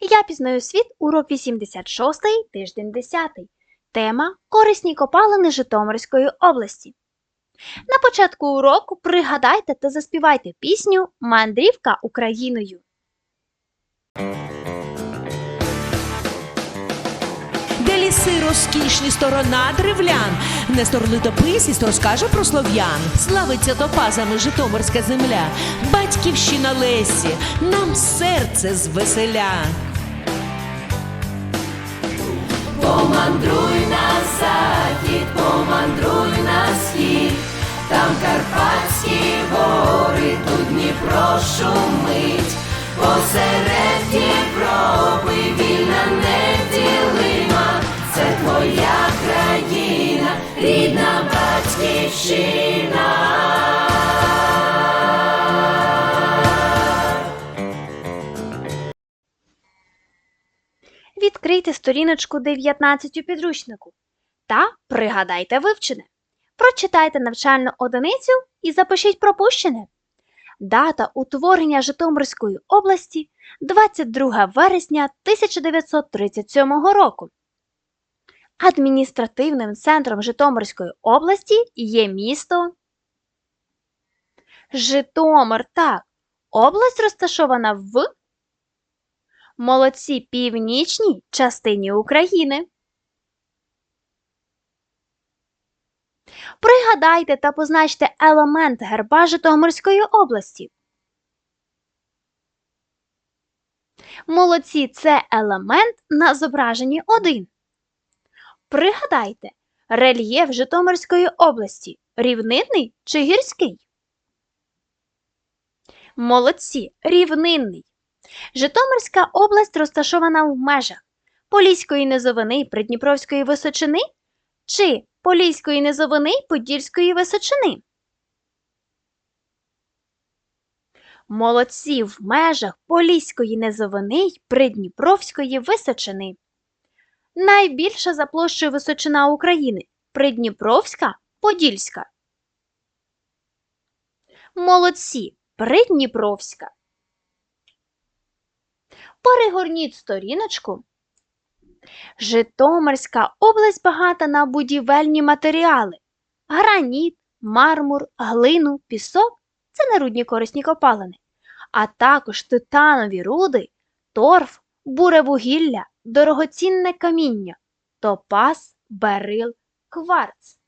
Я пізнаю світ урок 86, тиждень 10. Тема Корисні копалини Житомирської області. На початку уроку пригадайте та заспівайте пісню Мандрівка Україною. де ліси розкішні сторона древлян. Нестор літописість розкаже про слов'ян. Славиться топазами Житомирська земля, батьківщина Лесі, нам серце звеселя. Помандруй на захід, помандруй на схід, там Карпатські гори, тут Дніпро шумить, посеред Європи вільна неділима, це твоя країна, рідна батьківщина. Сторіночку 19 у підручнику та пригадайте вивчене. Прочитайте навчальну одиницю і запишіть пропущене. Дата утворення Житомирської області 22 вересня 1937 року. Адміністративним центром Житомирської області є місто Житомир. Так, область розташована в Молодці північній частині України. Пригадайте та позначте елемент герба Житомирської області. Молодці це елемент на зображенні 1. Пригадайте, рельєф Житомирської області рівнинний чи гірський? Молодці рівнинний. Житомирська область розташована в межах Поліської низовини Придніпровської височини чи Поліської низовини Подільської височини. Молодці в межах Поліської низовини й Придніпровської височини. Найбільша за площею височина України Придніпровська Подільська. Молодці Придніпровська. Перегорніть сторіночку. Житомирська область багата на будівельні матеріали. Граніт, мармур, глину, пісок це нерудні корисні копалини, а також титанові руди, торф, буревугілля, дорогоцінне каміння, топаз, берил, кварц.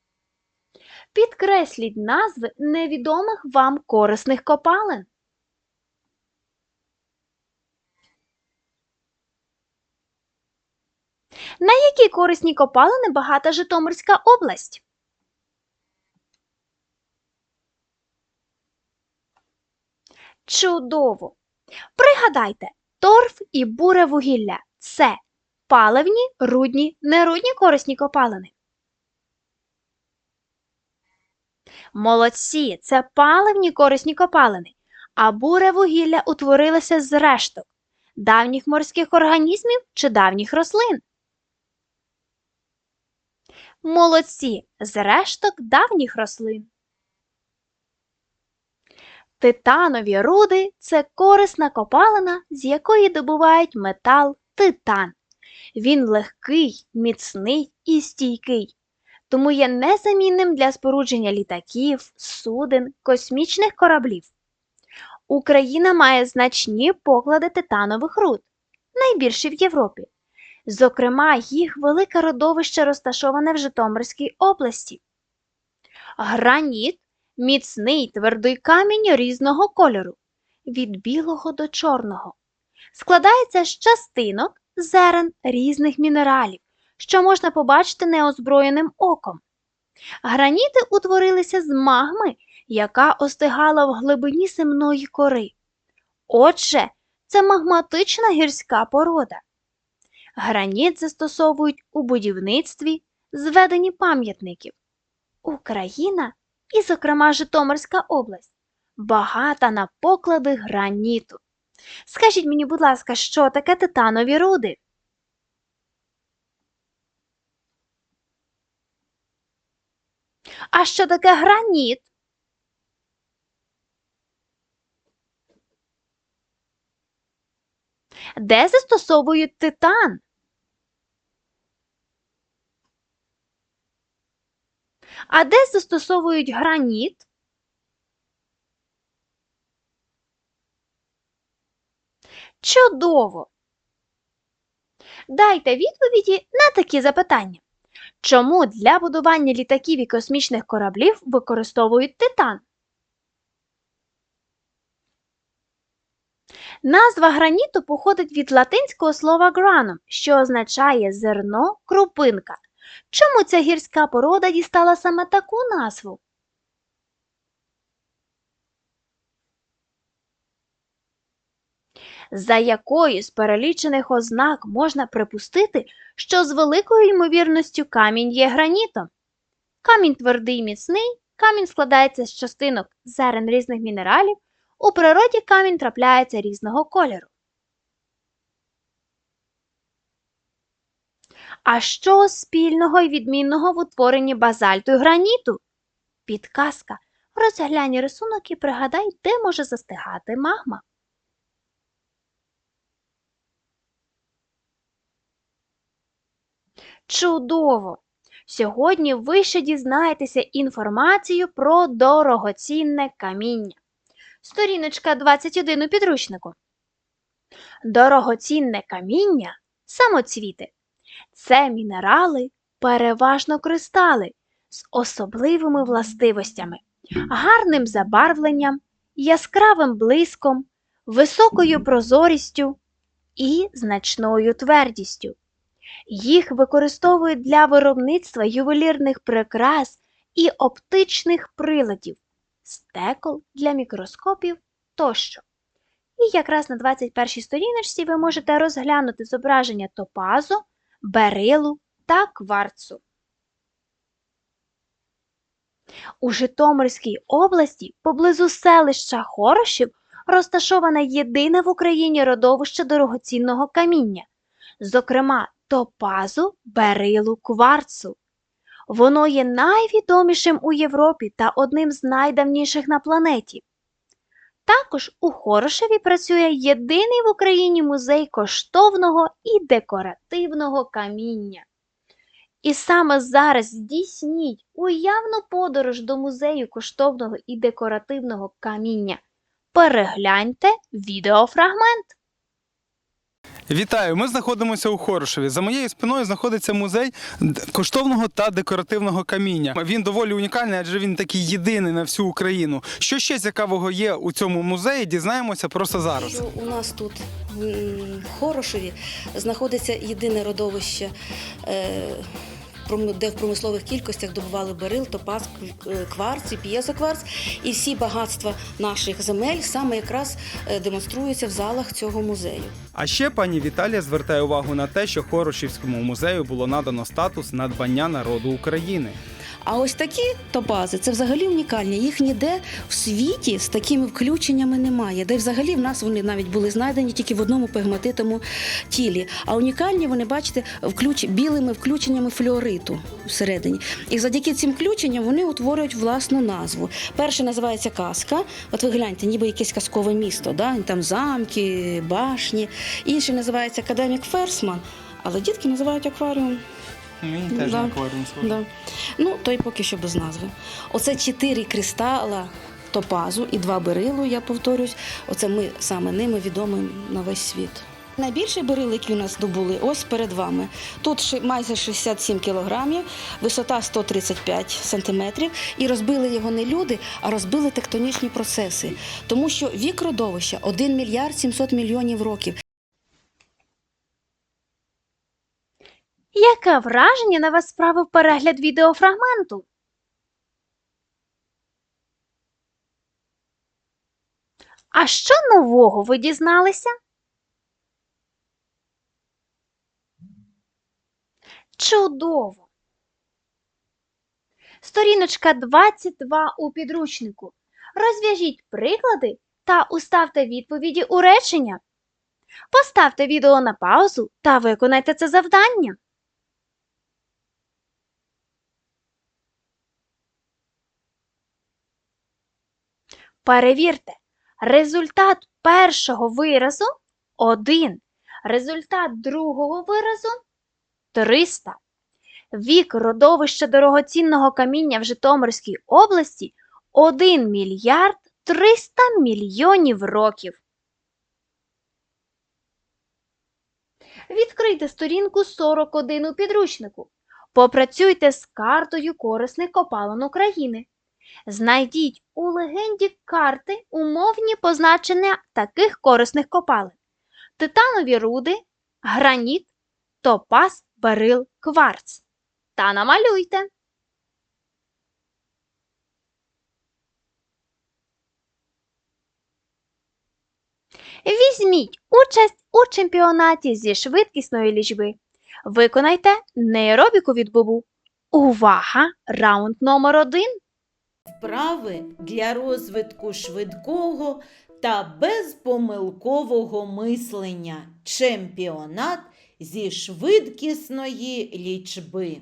Підкресліть назви невідомих вам корисних копалин. На які корисні копалини багата Житомирська область? Чудово! Пригадайте, торф і буревугілля – це паливні, рудні, нерудні корисні копалини. Молодці, це паливні корисні копалини, а буревугілля утворилося з решток давніх морських організмів чи давніх рослин. Молодці з решток давніх рослин. Титанові руди це корисна копалина, з якої добувають метал титан. Він легкий, міцний і стійкий, тому є незамінним для спорудження літаків, суден, космічних кораблів. Україна має значні поклади титанових руд, найбільші в Європі. Зокрема, їх велике родовище розташоване в Житомирській області. Граніт міцний твердий камінь різного кольору, від білого до чорного. Складається з частинок зерен різних мінералів, що можна побачити неозброєним оком. Граніти утворилися з магми, яка остигала в глибині земної кори. Отже, це магматична гірська порода. Граніт застосовують у будівництві, зведенні пам'ятників. Україна, і, зокрема, Житомирська область, багата на поклади граніту. Скажіть мені, будь ласка, що таке титанові руди? А що таке граніт? Де застосовують титан? А де застосовують граніт? Чудово! Дайте відповіді на такі запитання. Чому для будування літаків і космічних кораблів використовують титан? Назва граніту походить від латинського слова granum, що означає зерно, крупинка. Чому ця гірська порода дістала саме таку назву? За якою з перелічених ознак можна припустити, що з великою ймовірністю камінь є гранітом? Камінь твердий і міцний, камінь складається з частинок зерен різних мінералів, у природі камінь трапляється різного кольору. А що спільного і відмінного в утворенні базальту і граніту? Підказка. Розглянь рисунок і пригадай, де може застигати магма. Чудово! Сьогодні ви ще дізнаєтеся інформацію про дорогоцінне каміння. Сторіночка 21 у підручнику. Дорогоцінне каміння самоцвіти. Це мінерали, переважно кристали з особливими властивостями, гарним забарвленням, яскравим блиском, високою прозорістю і значною твердістю. Їх використовують для виробництва ювелірних прикрас і оптичних приладів, стекол для мікроскопів тощо. І якраз на 21 сторіночці ви можете розглянути зображення топазу, берилу та кварцу. У Житомирській області поблизу селища Хорошів розташоване єдине в Україні родовище дорогоцінного каміння, зокрема топазу, берилу, кварцу. Воно є найвідомішим у Європі та одним з найдавніших на планеті. Також у Хорошеві працює єдиний в Україні музей коштовного і декоративного каміння. І саме зараз здійсніть уявну подорож до музею коштовного і декоративного каміння. Перегляньте відеофрагмент. Вітаю! Ми знаходимося у Хорошеві. За моєю спиною знаходиться музей коштовного та декоративного каміння. Він доволі унікальний, адже він такий єдиний на всю Україну. Що ще цікавого є у цьому музеї? Дізнаємося просто зараз. Що у нас тут в Хорошеві знаходиться єдине родовище, е, де в промислових кількостях добували берил, топаз, е, кварц і п'єзокварц. І всі багатства наших земель саме якраз е, демонструються в залах цього музею. А ще пані Віталія звертає увагу на те, що Хорошівському музею було надано статус надбання народу України. А ось такі топази це взагалі унікальні. Їх ніде в світі з такими включеннями немає. Де взагалі в нас вони навіть були знайдені тільки в одному пегматитому тілі. А унікальні вони, бачите, включ... білими включеннями флюориту всередині. І завдяки цим включенням вони утворюють власну назву. Перше називається казка. От ви гляньте, ніби якесь казкове місто, да? там замки, башні. Інший називається академік Ферсман. Але дітки називають акваріум. Мені теж на акваріум Да. Ну, той поки що без назви. Оце чотири кристала топазу і два берилу, я повторюсь. Оце ми саме ними відомі на весь світ. Найбільший берил, який у нас добули, ось перед вами. Тут майже 67 кілограмів, висота 135 сантиметрів. І розбили його не люди, а розбили тектонічні процеси. Тому що вік родовища 1 мільярд 700 мільйонів років. Яке враження на вас справив перегляд відеофрагменту? А що нового ви дізналися? Чудово! Сторіночка 22 у підручнику. Розв'яжіть приклади та уставте відповіді у речення. Поставте відео на паузу та виконайте це завдання. Перевірте, результат першого виразу 1. Результат другого виразу 300. Вік родовища дорогоцінного каміння в Житомирській області 1 мільярд 300 мільйонів років. Відкрийте сторінку 41 у підручнику. Попрацюйте з картою корисних копалин України. Знайдіть у легенді карти умовні позначення таких корисних копалин: титанові руди, граніт, топаз, берил, кварц. Та намалюйте. Візьміть участь у чемпіонаті зі швидкісної лічби. Виконайте нейробіку від бубу. Увага! Раунд номер один. Вправи для розвитку швидкого та безпомилкового мислення. Чемпіонат зі швидкісної лічби.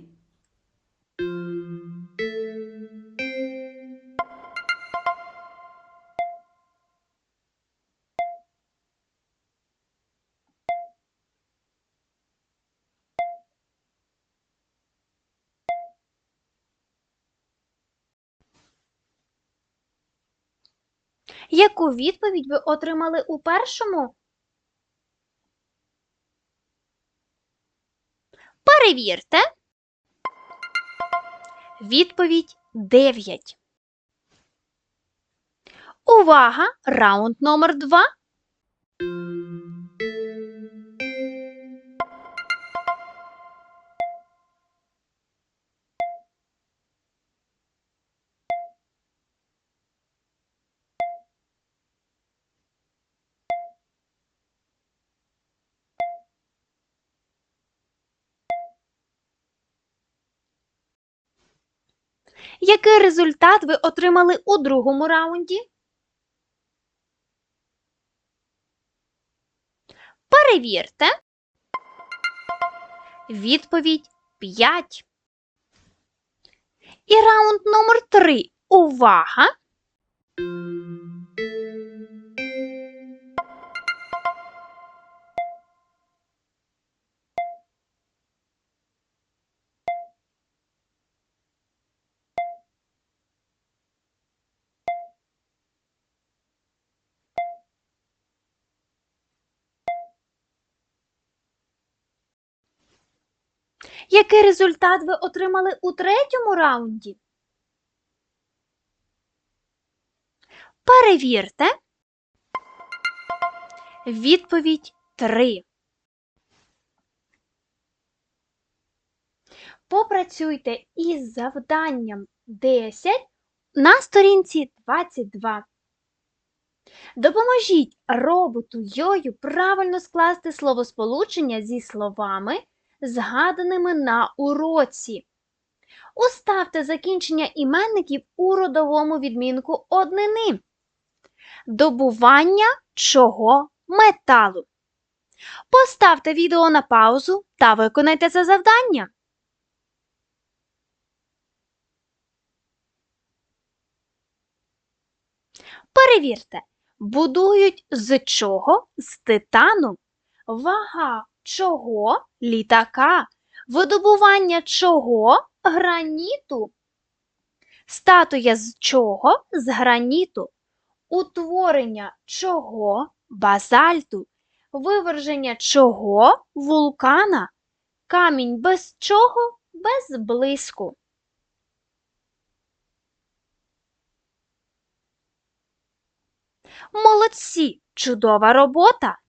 Яку відповідь ви отримали у першому? Перевірте. Відповідь 9. Увага! Раунд номер 2. Який результат ви отримали у другому раунді? Перевірте. Відповідь 5. І раунд номер 3. Увага! Який результат ви отримали у третьому раунді? Перевірте. Відповідь 3. Попрацюйте із завданням 10 на сторінці 22. Допоможіть роботу Йою правильно скласти словосполучення зі словами, згаданими на уроці. Уставте закінчення іменників у родовому відмінку однини. Добування чого металу. Поставте відео на паузу та виконайте це завдання. Перевірте, будують з чого? З титану. Вага чого? Літака. Видобування чого? Граніту. Статуя з чого? З граніту. Утворення чого? Базальту. Виверження чого? Вулкана. Камінь без чого? Без блиску. Молодці! Чудова робота!